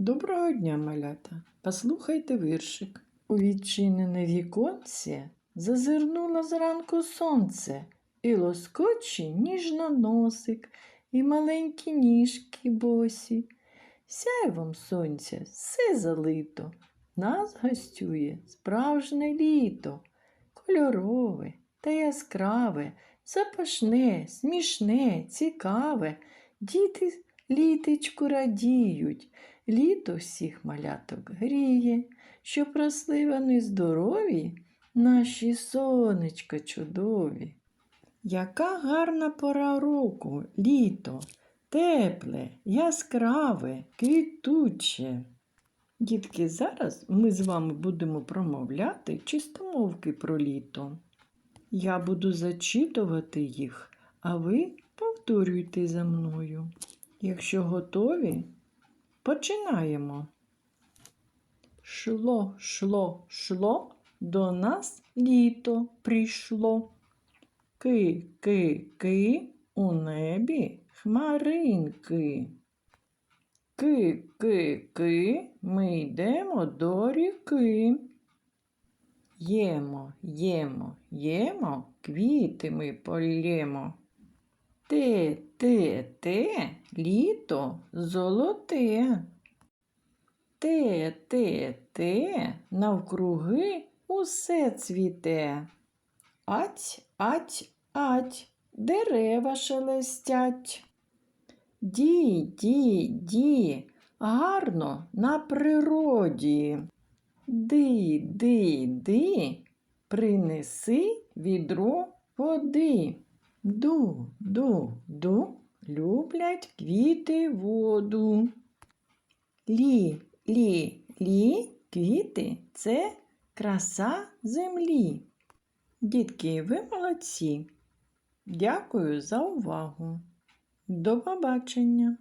Доброго дня, малята. Послухайте віршик. У відчинене віконце зазирнуло зранку сонце, і лоскоче ніжно носик, і маленькі ніжки босі. Сяйвом сонця все залито, нас гостює справжнє літо, кольорове та яскраве, запашне, смішне, цікаве. Діти літечку радіють, літо всіх маляток гріє, щоб росли вони здорові, наші сонечка чудові. Яка гарна пора року, літо, тепле, яскраве, квітуче. Дітки, зараз ми з вами будемо промовляти чистомовки про літо. Я буду зачитувати їх, а ви повторюйте за мною. Якщо готові, починаємо. Шло, шло, шло, до нас літо прийшло. Ки, ки, ки, у небі хмаринки. Ки, ки, ки, ми йдемо до ріки. Ємо, ємо, ємо, квіти ми полємо. Те, те, те, літо золоте. Те, те, те, навкруги усе цвіте. Ать, ать, ать, дерева шелестять. Ді, ді, ді, гарно на природі. Ди, ди, ди, принеси відро води. Ду, ду, ду, люблять квіти воду. Лі, лі, лі, квіти це краса землі. Дітки, ви молодці. Дякую за увагу. До побачення!